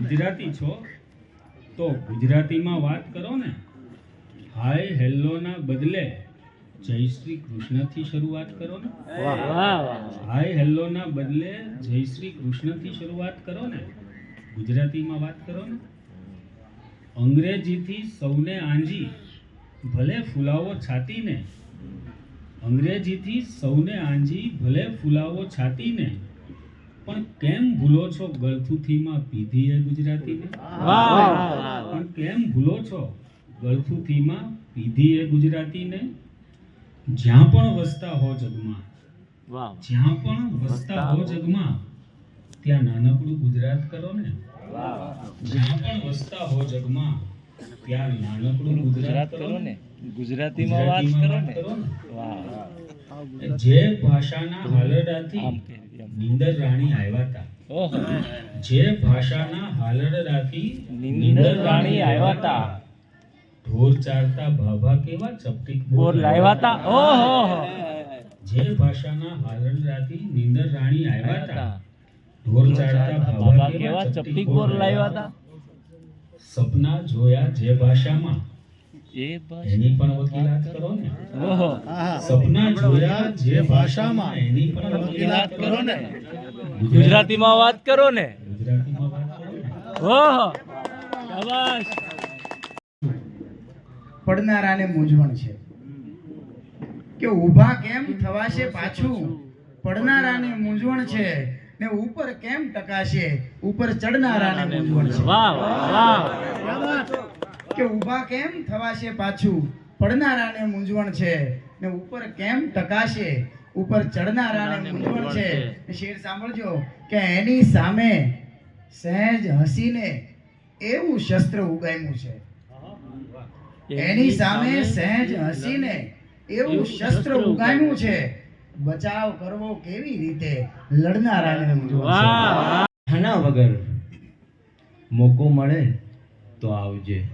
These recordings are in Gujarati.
ગુજરાતી છો? તો ગુજરાતીમાં વાત કરો ને. હાય હેલ્લોના બદલે જય શ્રી કૃષ્ણથી શરૂઆત કરો ને. હાય હેલ્લોના બદલે જય શ્રી કૃષ્ણથી શરૂઆત કરો ને. ગુજરાતીમાં વાત કરો ને. અંગ્રેજીથી સૌને આંજી ભલે ફુલાવો છાતીને. અંગ્રેજીથી સૌને આંજી ભલે ફુલાવો છાતીને. પણ કેમ ભૂલો છો? ગળથુથીમાં પીધી એ ગુજરાતીને પણ કેમ ભૂલો છો? ગળથુથીમાં પીધી એ ગુજરાતીને જ્યાં પણ વસતા હો જગમાં. જ્યાં પણ વસતા હો જગમાં ત્યાં નાનકડું ગુજરાત કરો ને. જ્યાં પણ વસતા હો જગમાં ત્યાં નાનકડું ગુજરાત કરો ને. ગુજરાતીમાં વાત કરો ને. જે ભાષાના હાલરડાથી નિંદર રાણી આવ્યા હતા જે ભાષાના હાલરડાથી નિંદર રાણી આવ્યા તા. ઢોર ચારતા ભાભા કેવા ચપટીક બોર લાવ્યા હતા ઓહો જે ભાષાના હાલરડાથી નિંદર રાણી આવ્યા હતા ઢોર ચારતા ભાભા કેવા ચપટી બોર લાવ્યા હતા સપના જોયા જે ભાષામાં. એની પણ વકીલાત કરો ને? ઓહો. સપના જોયા જે ભાષામાં એની પણ વકીલાત કરો ને? ગુજરાતીમાં વાત કરો ને? ગુજરાતીમાં વાત કરો ને? ઓહો. શાબાશ. પડનારાને મૂંઝવણ છે. કે ઊભા કેમ થવાશે પાછું? પડનારાને મૂંઝવણ છે ને ઉપર કેમ ટકાશે? ઉપર ચડનારાને મૂંઝવણ છે. વાહ વાહ. કે ઊભા કેમ થવાશે પાછું? પડનારાને મૂંઝવણ છે ને ઉપર કેમ ટકાશે? ઉપર ચડનારાને મૂંઝવણ છે? શેર સાંભળજો કે એની સામે સહેજ હસીને એવું શસ્ત્ર ઉગામ્યું છે. એની સામે સહેજ હસીને એવું શસ્ત્ર ઉગામ્યું છે. બચાવ કરવો કેવી રીતે? લડનારાને મૂંઝવણ છે. વગર મોકો મળે? તો આવજે.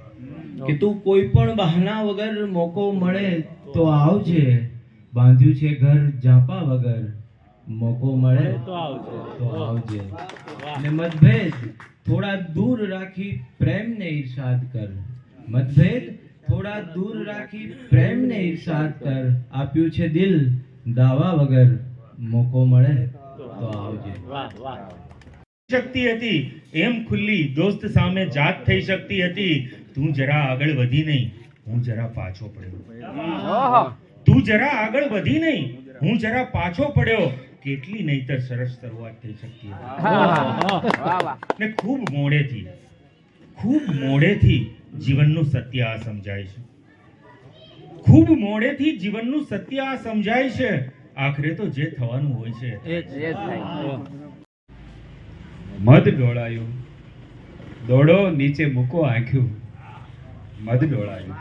કે તું કોઈ પણ બહાના વગર મોકો મળે તો આવજે. બાંધ્યું છે ઘર જાપા વગર. મોકો મળે તો આવજે. તો આવજે. ને મતભેદ થોડા દૂર રાખી પ્રેમને ઈર્ષાદ કર. મતભેદ થોડા દૂર રાખી પ્રેમને ઈર્ષાદ કર. આપ્યું છે દિલ દાવા વગર. મોકો મળે તો આવજે. વાહ વાહ. શકતી હતી. એમ ખુલ્લી દોસ્ત સામે જાત થઈ શકતી હતી. તું જરા આગળ વધી નહીં. હું જરા પાછો પડ્યો. તું જરા આગળ વધી નહીં. હું જરા પાછો પડ્યો. કેટલી નહીતર સરસ શરૂઆત થઈ શકતી હતી. ને ખૂબ મોડેથી ખૂબ મોડેથી જીવનનું સત્ય આ સમજાય છે. ખૂબ મોડેથી જીવનનું સત્ય આ સમજાય છે. આખરે તો જે થવાનું હોય છે. એ જ થાય. મધ ડોળાયું. દોડો નીચે મૂકો આંખ્યું. મધ ડોળાયું.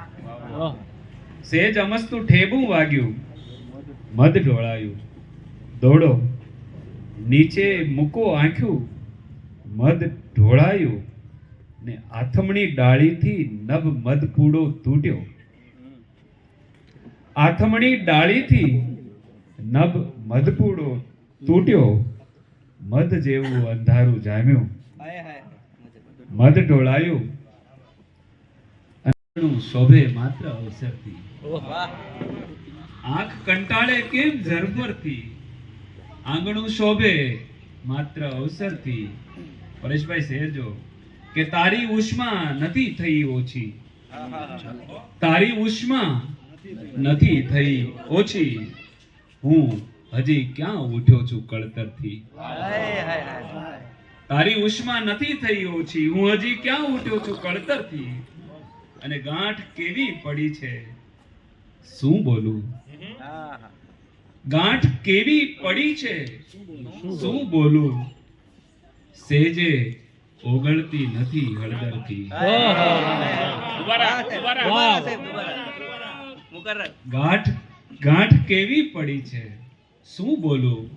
સેજ અમસ્તું ઠેબું વાગ્યું. મધ ડોળાયું. દોડો નીચે મૂકો આંખ્યું. મધ ઢોળાયું ને આથમણી ડાળીથી નભ મધપૂડો તૂટ્યો. આથમણી ડાળીથી નભ મધપૂડો તૂટ્યો. મધ જેવું અંધારું જામ્યું. મધ ઢોળાયું. શોભે માત્ર અવસરથી. આંખ કંટાળે કેમ ઝરમરથી આંગણું શોભે માત્ર અવસરથી. પરેશભાઈ સહેજો કે તારી ઉષ્મા નથી થઈ ઓછી. તારી ઉષ્મા નથી થઈ ઓછી. હું હજી ક્યાં ઉઠ્યો છું કળતરથી? તારી ઉષ્મા નથી થઈ ઓછી. હું હજી ક્યાં ઉઠ્યો છું કળતરથી? અને ગાંઠ કેવી પડી છે? શું બોલું? ગાંઠ કેવી પડી છે? શું બોલું? સેજે ઓગળતી નથી હળદરથી. ગાંઠ ગાંઠ કેવી પડી છે? શું બોલું?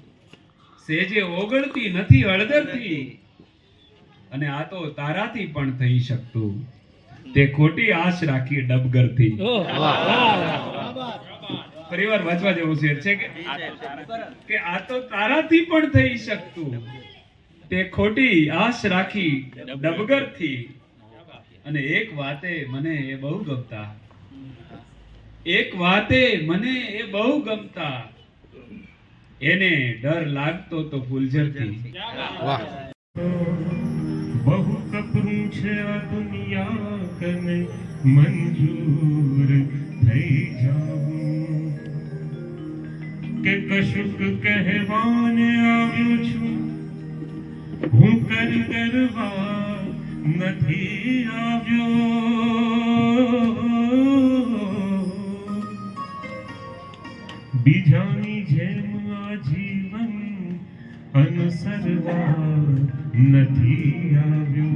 સેજે ઓગળતી નથી હળદરથી અને આ તો તારાથી પણ થઈ શકતું. તે ખોટી આશ રાખી ડબગરથી. પરિવાર વાંચવા જેવું શેર છે કે? કે આ તો તારાથી પણ થઈ શકતું. તે ખોટી આશ રાખી ડબગરથી. અને એક વાતે મને એ બહુ ગમતા. એક વાતે મને એ બહુ ગમતા. એને ડર લાગતો તો ફૂલઝરથી બહુ કપરું છે આ દુનિયા કને મંજૂર થઈ જાઉં કે કશુક કહેવાને આવ્યો છું, હું કર કરવા નથી આવ્યો. બીજાની જેમ અનુસરવા નથી આવ્યો.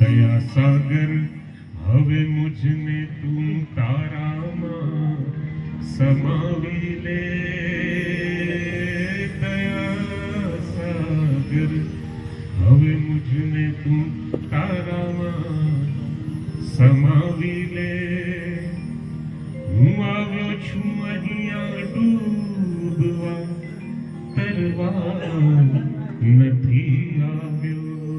દયા સાગર, હવે મુજને તું તારામાં સમાવી લે. દયા સાગર, હવે મુજને તું તારામાં સમાવી તરવા નથી આવ્યો